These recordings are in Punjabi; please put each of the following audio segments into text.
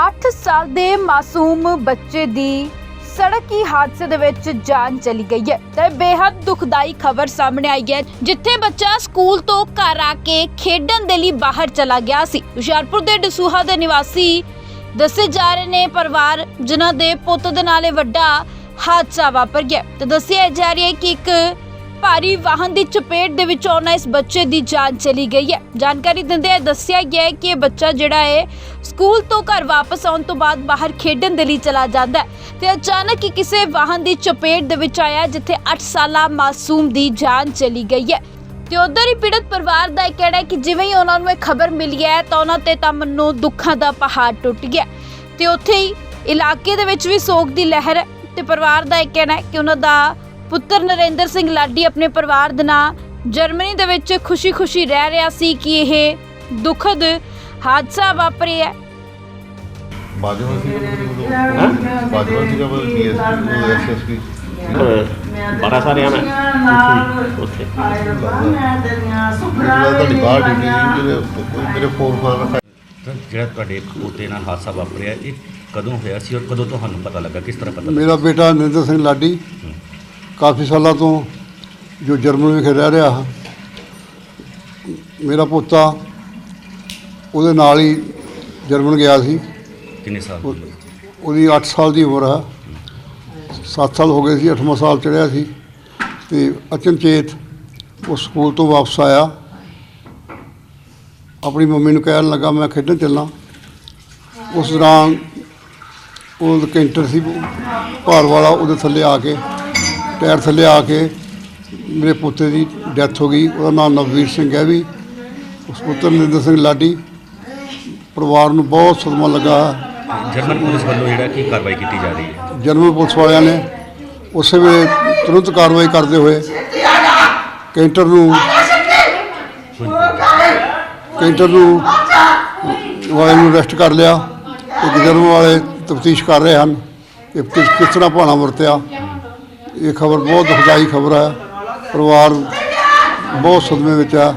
8 ਸਾਲ ਦੇ ਮਾਸੂਮ ਬੱਚੇ ਦੀ ਸੜਕੀ ਹਾਦਸੇ ਦੇ ਵਿੱਚ ਜਾਨ ਚਲੀ ਗਈ ਹੈ। ਤੇ ਬੇहद ਦੁਖਦਾਈ ਖਬਰ ਸਾਹਮਣੇ ਆਈ ਹੈ, ਜਿੱਥੇ ਬੱਚਾ ਸਕੂਲ ਤੋਂ ਘਰ ਆ ਕੇ ਖੇਡਣ ਦੇ ਲਈ ਬਾਹਰ ਚਲਾ ਗਿਆ ਸੀ। ਹੁਸ਼ਿਆਰਪੁਰ ਦੇ ਡਸੂਹਾ ਦੇ ਨਿਵਾਸੀ ਦੱਸੇ ਜਾ ਰਹੇ ਨੇ ਪਰਿਵਾਰ, ਜਿਨ੍ਹਾਂ ਦੇ ਪੁੱਤ ਦੇ ਨਾਲ ਵੱਡਾ ਹਾਦਸਾ ਵਾਪਰ ਗਿਆ। ਤੇ ਦੱਸਿਆ ਜਾ ਰਿਹਾ ਹੈ ਕਿ ਇੱਕ ਭਾਰੀ ਵਾਹਨ ਦੀ ਚਪੇਟ ਦੇ ਵਿੱਚ ਆਉਣਾ ਇਸ ਬੱਚੇ ਦੀ ਜਾਨ ਚਲੀ ਗਈ ਹੈ। ਜਾਣਕਾਰੀ ਦਿੰਦੇ ਹੋਏ ਦੱਸਿਆ ਗਿਆ ਹੈ ਕਿ ਇਹ ਬੱਚਾ ਜਿਹੜਾ ਹੈ, ਸਕੂਲ ਤੋਂ ਘਰ ਵਾਪਸ ਆਉਣ ਤੋਂ ਬਾਅਦ ਬਾਹਰ ਖੇਡਣ ਦੇ ਲਈ ਚਲਾ ਜਾਂਦਾ ਹੈ ਤੇ ਅਚਾਨਕ ਹੀ ਕਿਸੇ ਵਾਹਨ ਦੀ ਚਪੇਟ ਦੇ ਵਿੱਚ ਆਇਆ, ਜਿੱਥੇ 8 ਸਾਲਾ ਮਾਸੂਮ ਦੀ ਜਾਨ ਚਲੀ ਗਈ ਹੈ। ਤੇ ਉਧਰ ਹੀ ਪੀੜਤ ਪਰਿਵਾਰ ਦਾ ਇਹ ਕਹਿਣਾ ਹੈ ਕਿ ਜਿਵੇਂ ਹੀ ਉਹਨਾਂ ਨੂੰ ਇਹ ਖਬਰ ਮਿਲੀ ਹੈ, ਤਾਂ ਉਹਨਾਂ ਤੇ ਤਾਂ ਮੰਨੋ ਦੁੱਖਾਂ ਦਾ ਪਹਾੜ ਟੁੱਟ ਗਿਆ ਤੇ ਉੱਥੇ ਹੀ ਇਲਾਕੇ ਦੇ ਵਿੱਚ ਵੀ ਸੋਗ ਦੀ ਲਹਿਰ ਹੈ ਤੇ ਪਰਿਵਾਰ ਦਾ ਇਹ ਕਹਿਣਾ ਹੈ ਕਿ ਉਹਨਾਂ ਦਾ ਪੁੱਤਰ ਨਰਿੰਦਰ ਸਿੰਘ ਲਾਡੀ ਆਪਣੇ ਪਰਿਵਾਰ ਦੇ ਨਾਲ ਜਰਮਨੀ ਦੇ ਵਿੱਚ ਖੁਸ਼ੀ-ਖੁਸ਼ੀ ਰਹਿ ਰਿਹਾ ਸੀ ਕਿ ਇਹ ਦੁਖਦ ਹਾਦਸਾ ਵਾਪਰਿਆ ਹੈ। ਬਾਜਵਾ ਬਾਜਵਾ ਐਸਐਸਪੀ ਬੜਾ ਮੈਂ ਉੱਥੇ ਤੁਹਾਡੀ ਬਾਹਰ ਡਿਊਟੀ ਸੀ ਮੇਰੇ ਮੇਰੇ ਫੋਨ ਪਰ ਰੱਖਿਆ ਤਾਂ ਜਿਹੜਾ ਤੁਹਾਡੇ ਪੋਤੇ ਨਾਲ ਹਾਦਸਾ ਵਾਪਰਿਆ ਇਹ ਕਦੋਂ ਹੋਇਆ ਸੀ ਔਰ ਕਦੋਂ ਤੁਹਾਨੂੰ ਪਤਾ ਲੱਗਾ? ਕਿਸ ਤਰ੍ਹਾਂ ਪਤਾ ਲੱਗਾ? ਮੇਰਾ ਬੇਟਾ ਨਿੰਦਰ ਸਿੰਘ ਲਾਡੀ ਕਾਫੀ ਸਾਲਾਂ ਤੋਂ ਜੋ ਜਰਮਨ ਵਿਖੇ ਰਹਿ ਰਿਹਾ ਹੈ ਮੇਰਾ ਪੋਤਾ ਉਹਦੇ ਨਾਲ ਹੀ ਜਰਮਨ ਗਿਆ ਸੀ। ਕਿੰਨੇ ਸਾਲ ਉਹਦੀ 8 ਸਾਲ ਦੀ ਉਮਰ ਹੈ 7 ਸਾਲ ਹੋ ਗਏ ਸੀ 8ਵਾਂ ਸਾਲ ਚੜਿਆ ਸੀ ਤੇ ਅਚਨਚੇਤ ਉਹ ਸਕੂਲ ਤੋਂ ਵਾਪਸ ਆਇਆ। ਆਪਣੀ ਮੰਮੀ ਨੂੰ ਕਹਿਣ ਲੱਗਾ ਮੈਂ ਖੇਡਣ ਚੱਲਾਂ। ਉਸ ਦੌਰਾਨ ਉਹ ਕੈਂਟਰ ਸੀ ਭਾਰ ਵਾਲਾ ਉਹਦੇ ਥੱਲੇ ਆ ਕੇ ਟਾਇਰ ਥੱਲੇ ਆ ਕੇ ਮੇਰੇ ਪੁੱਤੇ ਦੀ ਡੈਥ ਹੋ ਗਈ ਉਹਦਾ ਨਾਮ ਨਵਵੀਰ ਸਿੰਘ ਹੈ ਵੀ। ਉਸ ਪੁੱਤਰ ਨਿੰਦਰ ਸਿੰਘ ਲਾਡੀ ਪਰਿਵਾਰ ਨੂੰ ਬਹੁਤ ਸਦਮਾ ਲੱਗਾ। ਜਰਮਨ ਪੁਲਿਸ ਵੱਲੋਂ ਜਿਹੜਾ ਕੀ ਕਾਰਵਾਈ ਕੀਤੀ ਜਾ ਰਹੀ ਹੈ? ਜਰਮਨ ਪੁਲਿਸ ਵਾਲਿਆਂ ਨੇ ਉਸੇ ਵੇਲੇ ਤੁਰੰਤ ਕਾਰਵਾਈ ਕਰਦੇ ਹੋਏ ਕੈਂਟਰ ਨੂੰ ਕੈਂਟਰ ਨੂੰ ਵਾਲੇ ਨੂੰ ਅਰੈਸਟ ਕਰ ਲਿਆ। ਤੇ ਜਰਮਨ ਵਾਲੇ ਤਫਤੀਸ਼ ਕਰ ਰਹੇ ਹਨ ਕਿ ਕਿਸ ਕਿਸ ਤਰ੍ਹਾਂ ਭਾਣਾ ਵਰਤਿਆ। ਇਹ ਖਬਰ ਬਹੁਤ ਦੁਖਦਾਈ ਖਬਰ ਹੈ ਪਰਿਵਾਰ ਬਹੁਤ ਸਦਮੇ ਵਿੱਚ ਹੈ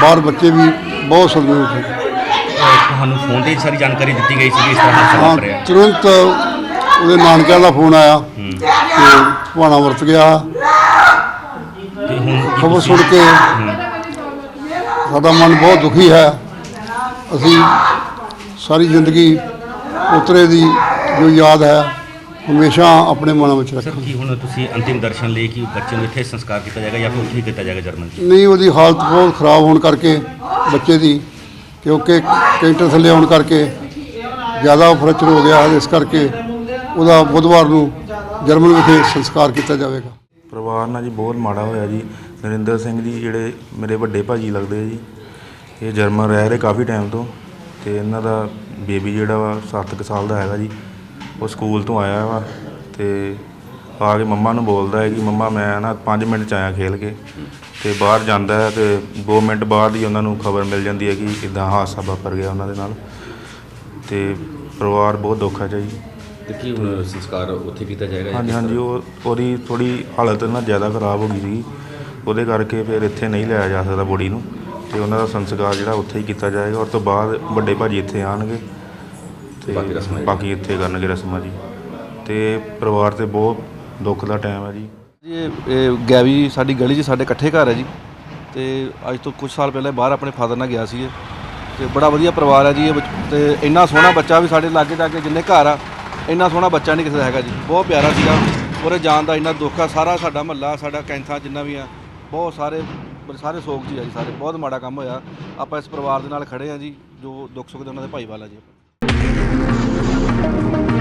ਬਾਹਰ ਬੱਚੇ ਵੀ ਬਹੁਤ ਸਦਮੇ ਵਿੱਚ ਤੁਹਾਨੂੰ ਫੋਨ ਤੇ ਹੀ ਸਾਰੀ ਜਾਣਕਾਰੀ ਦਿੱਤੀ ਗਈ ਸੀ ਕਿ ਇਸ ਤਰ੍ਹਾਂ ਹਾਦਸਾ ਹਾਂ ਵਾਪਰਿਆ ਤੁਰੰਤ ਉਹਦੇ ਨਾਨਕਿਆਂ ਦਾ ਫੋਨ ਆਇਆ ਤੇ ਭਾਣਾ ਵਰਤ ਗਿਆ। ਤੇ ਹੁਣ ਕੀ ਖਬਰ ਤੁਸੀਂ- ਸੁਣ ਕੇ। ਸਾਡਾ ਮਨ ਬਹੁਤ ਦੁਖੀ ਹੈ। ਅਸੀਂ ਸਾਰੀ ਜ਼ਿੰਦਗੀ ਉਤਰੇ ਦੀ ਜੋ ਯਾਦ ਹੈ ਹਮੇਸ਼ਾ ਆਪਣੇ ਮਨ ਵਿੱਚ ਸਰ ਰੱਖਾਂਗੇ ਕੀ ਹੁਣ ਤੁਸੀਂ ਅੰਤਿਮ ਦਰਸ਼ਨ ਲਈ ਕਿ ਬੱਚੇ ਨੂੰ ਇੱਥੇ ਸੰਸਕਾਰ ਕੀਤਾ ਜਾਏਗਾ ਜਾਂ ਫਿਰ ਉੱਥੇ ਹੀ ਕੀਤਾ ਜਾਏਗਾ ਜਰਮਨ 'ਚ ਨਹੀਂ ਉਹਦੀ ਹਾਲਤ ਬਹੁਤ ਖਰਾਬ ਹੋਣ ਕਰਕੇ ਬੱਚੇ ਦੀ ਕਿਉਂਕਿ ਕੈਂਟਰ ਥੱਲੇ ਆਉਣ ਕਰਕੇ ਜ਼ਿਆਦਾ ਫ੍ਰੈਕਚਰ ਹੋ ਗਿਆ ਹੈ, ਇਸ ਕਰਕੇ ਉਹਦਾ ਬੁੱਧਵਾਰ ਨੂੰ ਜਰਮਨ ਵਿਖੇ ਸੰਸਕਾਰ ਕੀਤਾ ਜਾਵੇਗਾ। ਪਰਿਵਾਰ ਨਾਲ ਜੀ ਬਹੁਤ ਮਾੜਾ ਹੋਇਆ ਜੀ। ਨਰਿੰਦਰ ਸਿੰਘ ਜੀ ਜਿਹੜੇ ਮੇਰੇ ਵੱਡੇ ਭਾਜੀ ਲੱਗਦੇ ਆ ਜੀ ਇਹ ਜਰਮਨ ਰਹਿ ਰਹੇ ਕਾਫੀ ਟਾਈਮ ਤੋਂ ਤੇ ਇਹਨਾਂ ਦਾ ਬੇਬੀ ਜਿਹੜਾ ਵਾ 7 ਸਾਲ ਦਾ ਹੈਗਾ ਜੀ। ਉਹ ਸਕੂਲ ਤੋਂ ਆਇਆ ਵਾ ਤੇ ਆ ਕੇ ਮੰਮਾ ਨੂੰ ਬੋਲਦਾ ਹੈ ਕਿ ਮੰਮਾ ਮੈਂ ਨਾ 5 ਮਿੰਟ ਚ ਆਇਆ ਖੇਲ ਕੇ ਤੇ ਬਾਹਰ ਜਾਂਦਾ ਹੈ ਤੇ 2 ਮਿੰਟ ਬਾਅਦ ਹੀ ਉਹਨਾਂ ਨੂੰ ਖਬਰ ਮਿਲ ਜਾਂਦੀ ਹੈ ਕਿ ਇਦਾਂ ਹਾਦਸਾ ਵਾਪਰ ਗਿਆ ਉਹਨਾਂ ਦੇ ਨਾਲ ਤੇ ਪਰਿਵਾਰ ਬਹੁਤ ਦੁੱਖ ਹੈ ਜੀ। ਤੇ ਕੀ ਹੁਣ ਸੰਸਕਾਰ ਉੱਥੇ ਕੀਤਾ ਜਾਏਗਾ ਹਾਂਜੀ ਹਾਂਜੀ ਉਹ ਉਹਦੀ ਥੋੜੀ ਹਾਲਤ ਨਾ ਜ਼ਿਆਦਾ ਖਰਾਬ ਹੋ ਗਈ ਸੀ ਉਹਦੇ ਕਰਕੇ ਫਿਰ ਇੱਥੇ ਨਹੀਂ ਲਿਆਇਆ ਜਾ ਸਕਦਾ ਬੋਡੀ ਨੂੰ ਤੇ ਉਹਨਾਂ ਦਾ ਸੰਸਕਾਰ ਜਿਹੜਾ ਉੱਥੇ ਹੀ ਕੀਤਾ ਜਾਏਗਾ। ਉਸ ਤੋਂ ਬਾਅਦ ਵੱਡੇ ਭਾਜੀ ਇੱਥੇ ਆਣਗੇ ਤੇ ਬਾਕੀ ਰਸਮਾਂ ਜੀ। ਬਾਕੀ ਇੱਥੇ ਕਰਨਗੇ ਰਸਮਾਂ ਜੀ। ਤੇ ਪਰਿਵਾਰ ਤੇ ਬਹੁਤ ਦੁੱਖ ਦਾ ਟਾਈਮ ਹੈ ਜੀ। ਜੀ ਇਹ- ਇਹ ਗੈਵੀ ਸਾਡੀ ਗਲੀ 'ਚ ਸਾਡੇ ਇਕੱਠੇ ਘਰ ਹੈ ਜੀ। ਤੇ ਅੱਜ ਤੋਂ ਕੁਝ ਸਾਲ ਪਹਿਲਾਂ ਇਹ ਬਾਹਰ ਆਪਣੇ ਫਾਦਰ ਨਾਲ ਗਿਆ ਸੀ ਇਹ। ਤੇ ਬੜਾ ਵਧੀਆ ਪਰਿਵਾਰ ਹੈ ਜੀ ਇਹ ਬੱਚ- ਤੇ ਇੰਨਾ ਸੋਹਣਾ ਬੱਚਾ ਵੀ ਸਾਡੇ ਲਾਗੇ ਜਾ ਕੇ ਜਿੰਨੇ ਘਰ ਆ ਇੰਨਾ ਸੋਹਣਾ ਬੱਚਾ ਨਹੀਂ ਕਿਸੇ ਦਾ ਹੈਗਾ ਜੀ। ਬਹੁਤ ਪਿਆਰਾ ਸੀਗਾ। ਉਹਦੇ ਜਾਣ ਦਾ ਇੰਨਾ ਦੁੱਖ ਆ। ਸਾਰਾ ਸਾਡਾ ਮਹੱਲਾ ਸਾਡਾ ਕੈਂਥਾ ਜਿੰਨਾ ਵੀ ਆ ਬਹੁਤ ਸਾਰੇ ਸਾਰੇ ਸੋਗ ਜੀ ਆ ਜੀ ਸਾਰੇ। ਬਹੁਤ ਮਾੜਾ ਕੰਮ ਹੋਇਆ। ਆਪਾਂ ਇਸ ਪਰਿਵਾਰ ਦੇ ਨਾਲ ਖੜੇ ਆ ਜੀ ਜੋ ਦੁੱਖ ਸੁੱਖ ਦੇ ਉਹਨਾਂ ਦੇ ਭਾਈਵਾਲ ਆ ਜੀ। Thank you.